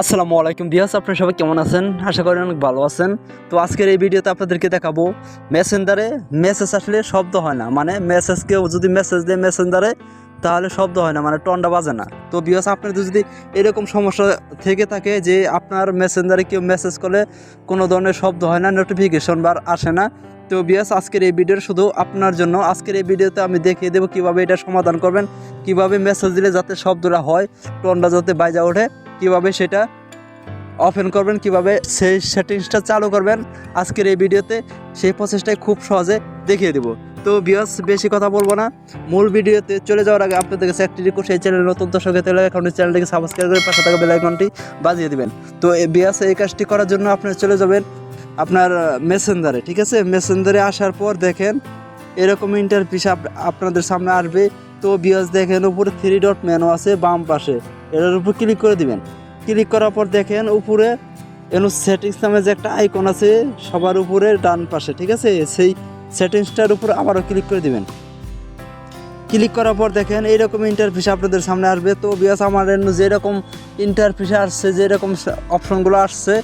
আসসালামু আলাইকুম বিয়াস আপনারা সবাই কেমন আছেন? আশা করি অনেক ভালো আছেন। তো আজকের এই ভিডিওতে আপনাদেরকে দেখাবো, মেসেঞ্জারে মেসেজ আসলে শব্দ হয় না। মানে মেসেজ কেউ যদি মেসেজ দেয় মেসেঞ্জারে তাহলে শব্দ হয় না মানে টন্ডা বাজে না। তো বিয়াস আপনাদের যদি এরকম সমস্যা থেকে থাকে যে আপনার মেসেঞ্জারে কেউ মেসেজ করলে কোনো ধরনের শব্দ হয় না নোটিফিকেশন বার আসে না, তো বিয়াস আজকের এই ভিডিওর শুধু আপনার জন্য। আজকের এই ভিডিওতে আমি দেখিয়ে দেবো কীভাবে এটা সমাধান করবেন, কীভাবে মেসেজ দিলে যাতে শব্দটা হয় টন্ডা যাতে বাইজা ওঠে। কীভাবে সেটা ওপেন করবেন, কীভাবে সেই সেটিংসটা চালু করবেন, আজকের এই ভিডিওতে সেই প্রসেসটাই খুব সহজে দেখিয়ে দেবো। তো বিয়াস বেশি কথা বলব না। মূল ভিডিওতে চলে যাওয়ার আগে আপনাদের কাছে একটি রিকোয়েস্ট এই চ্যানেল নতুন দর্শক হতে হলে এখন চ্যানেলটিকে সাবস্ক্রাইব করে পাশে থাকা বেল আইকনটি বাজিয়ে দিবেন। তো বিয়াস এই কাজটি করার জন্য আপনি চলে যাবেন আপনার মেসেঞ্জারে ঠিক আছে? মেসেঞ্জারে আসার পর দেখেন এরকম ইন্টারফিস আপনাদের সামনে আসবে। তো বিয়াস দেখেন উপরে থ্রি ডট মেনু আছে, বাম পাশে। এটার উপর ক্লিক করে দিবেন। ক্লিক করার পর দেখেন উপরে, এন সেটিংস নামে যে একটা আইকন আছে, সবার উপরে ডান পাশে, ঠিক আছে? সেই সেটিংসটার উপর আবারও ক্লিক করে দিবেন। ক্লিক করার পর দেখেন এইরকম ইন্টারফিস আপনাদের সামনে আসবে। তো বিয়াস আমার যেরকম ইন্টারফিস আসছে, যেরকম অপশনগুলো আসছে,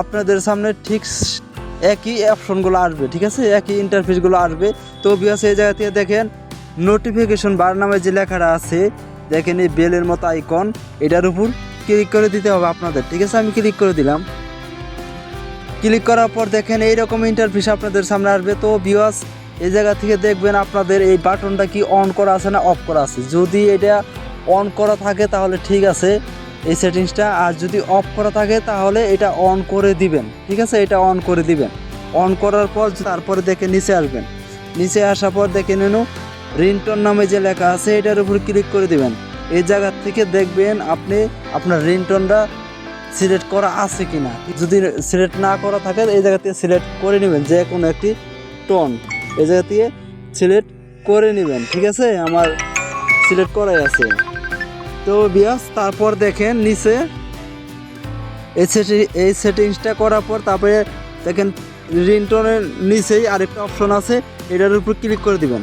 আপনাদের সামনে ঠিক একই অপশনগুলো আসবে, ঠিক আছে? একই ইন্টারফেসগুলো আসবে। তো বিয়াস এই জায়গা থেকে দেখেন নোটিফিকেশন বার নামে যে লেখাটা আছে, দেখেন এই বেলের মতো আইকন এটার উপর ক্লিক করে দিতে হবে আপনাদের, ঠিক আছে? আমি ক্লিক করে দিলাম। ক্লিক করার পর দেখেন এইরকম ইন্টারফেস আপনাদের সামনে আসবে। তো বিওয়াস এই জায়গা থেকে দেখবেন আপনাদের এই বাটনটা কি অন করা আছে না অফ করা আছে। যদি এটা অন করা থাকে তাহলে ঠিক আছে এই সেটিংসটা আর যদি অফ করা থাকে তাহলে এটা অন করে দিবেন, ঠিক আছে? এটা অন করে দিবেন। অন করার পর তারপরে দেখে নিচে আসবেন। নিচে আসার পর দেখে নেন রিংটন নামে যে লেখা আছে, এটার উপর ক্লিক করে দিবেন। এই জায়গা থেকে দেখবেন আপনি আপনার রিংটনটা সিলেক্ট করা আছে কি না যদি সিলেক্ট না করা থাকে, এই জায়গা থেকে সিলেক্ট করে নেবেন, যে কোনো একটি টোন এই জায়গা থেকে সিলেক্ট করে নেবেন, ঠিক আছে? আমার সিলেক্ট করাই আছে। তো বিয়াস তারপর দেখেন নিচে, এই সেটি এই সেটিংসটা করার পর তারপরে দেখেন রিংটনের নিচেই আরেকটা অপশন আছে, এটার উপর ক্লিক করে দিবেন।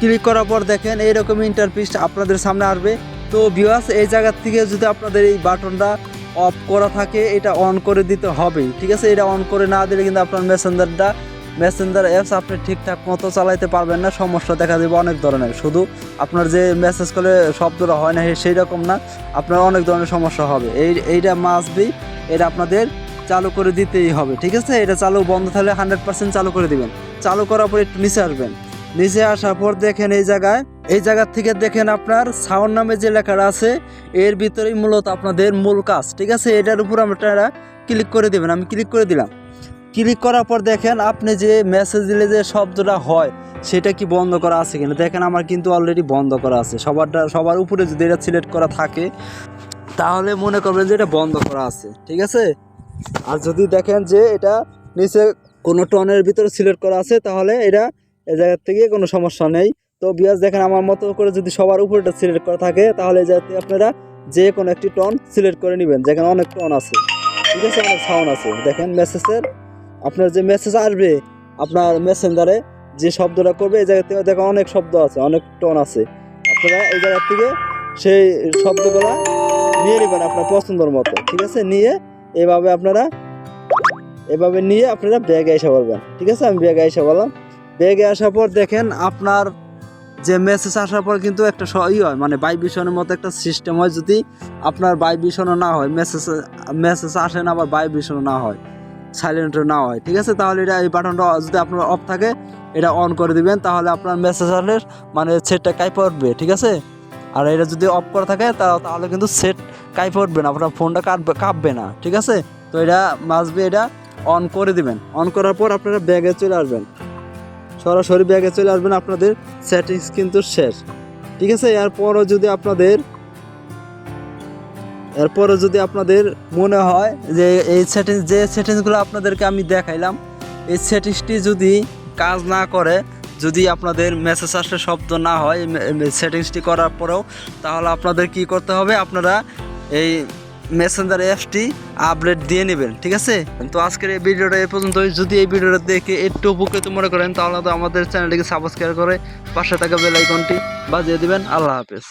ক্লিক করার পর দেখেন এইরকম ইন্টারফিস আপনাদের সামনে আসবে। তো ভিউয়ার্স এই জায়গার থেকে যদি আপনাদের এই বাটনটা অফ করা থাকে, এটা অন করে দিতে হবে। ঠিক আছে? এটা অন করে না দিলে কিন্তু আপনার মেসেঞ্জারটা মেসেঞ্জার অ্যাপস আপনি ঠিকঠাক মতো চালাইতে পারবেন না। সমস্যা দেখা দেবে অনেক ধরনের। শুধু আপনার যে মেসেজ করলে শব্দটা হয় না, সেই রকম না। আপনার অনেক ধরনের সমস্যা হবে। এই, এইটা মাস্ট বি এটা আপনাদের চালু করে দিতেই হবে। ঠিক আছে? এটা চালু বন্ধ থাকলে হান্ড্রেড পার্সেন্ট চালু করে দিবেন। চালু করার পর একটু নিচে আসবেন। নিচে আসার পর দেখেন এই জায়গায়। এই জায়গার থেকে দেখেন আপনার সাউন্ড নামে যে লেখাটা আছে, এর ভিতরেই মূলত আপনাদের মূল কাজ। ঠিক আছে? এটার উপর আপনারা ক্লিক করে দেবেন। আমি ক্লিক করে দিলাম। ক্লিক করার পর দেখেন আপনি যে মেসেজ দিলে যে শব্দটা হয়, সেটা কি বন্ধ করা আছে কিনা? দেখেন আমার কিন্তু অলরেডি বন্ধ করা আছে। সবারটা, সবার উপরে যদি এটা সিলেক্ট করা থাকে, তাহলে মনে করবেন যে এটা বন্ধ করা আছে। ঠিক আছে? আর যদি দেখেন যে এটা নিচে কোনো টনের ভিতরে সিলেক্ট করা আছে, তাহলে এটা এই জায়গার থেকে কোনো সমস্যা নেই। তো বিয়াস দেখেন, আমার মতো করে যদি সবার উপরেটা সিলেক্ট করা থাকে, তাহলে যাতে আপনারা যে কোনো একটি টন সিলেক্ট করে নেবেন। যেখানে অনেক টন আছে। ঠিক আছে? অনেক সাউন্ড আছে। দেখেন মেসেজের আপনার যে মেসেজ আসবে, আপনার মেসেঞ্জারে যে শব্দটা করবে, এই জায়গা থেকে দেখেন অনেক শব্দ আছে, অনেক টন আছে। আপনারা এই জায়গার থেকে সেই শব্দগুলা নিয়ে নেবেন আপনার পছন্দের মতো। ঠিক আছে? নিয়ে এভাবে আপনারা, এভাবে নিয়ে আপনারা ব্যাগে এসে বলবেন। ঠিক আছে? আমি ব্যাগে এসে বললাম। ব্যাগে আসার পর দেখেন আপনার যে মেসেজ আসার পর কিন্তু একটা ই হয় মানে বাইবিশনের মতো একটা সিস্টেম হয় যদি আপনার বাইবিশনও না হয় মেসেজ মেসেজ আসে না আবার বাইবিশনও না হয় সাইলেন্টও না হয়, ঠিক আছে? তাহলে এটা, এই বাটনটা যদি আপনার অফ থাকে, এটা অন করে দিবেন, তাহলে আপনার মেসেজ আসলে মানে সেটটা কাইপে উঠবে, ঠিক আছে? আর এটা যদি অফ করা থাকে তাহলে কিন্তু সেট কাইপে উঠবে না, আপনার ফোনটা কাটবে কাঁপবে না, ঠিক আছে? তো এটা মাসবে এটা অন করে দিবেন অন করার পর আপনারা ব্যাগে চলে আসবেন। সরাসরি ব্যাগে চলে আসবেন আপনাদের সেটিংস কিন্তু শেষ। ঠিক আছে? এরপরও যদি আপনাদের, এরপরও যদি আপনাদের মনে হয় যে এই সেটিংস যে সেটিংসগুলো আপনাদেরকে আমি দেখাইলাম, এই সেটিংসটি যদি কাজ না করে, যদি আপনাদের মেসেজ আসলে শব্দ না হয় সেটিংসটি করার পরেও, তাহলে আপনাদের কি করতে হবে? আপনারা এই মেসেঞ্জার অ্যাপসটি আপডেট দিয়ে নেবেন, ঠিক আছে? তো আজকের এই ভিডিওটা এ পর্যন্ত যদি এই ভিডিওটা দেখে একটু উপকৃত মনে করেন, তাহলে তো আমাদের চ্যানেলটিকে সাবস্ক্রাইব করে পাশে থাকা বেল আইকনটি বাজিয়ে দিবেন। আল্লাহ হাফেজ।